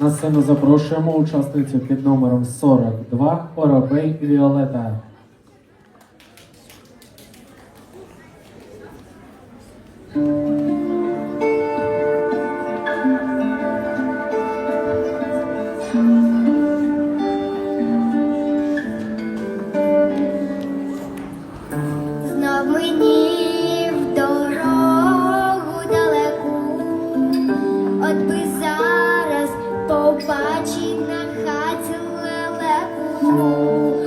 На сцену запрошуємо учасницю під номером 42 Воробей Віолета. Oh.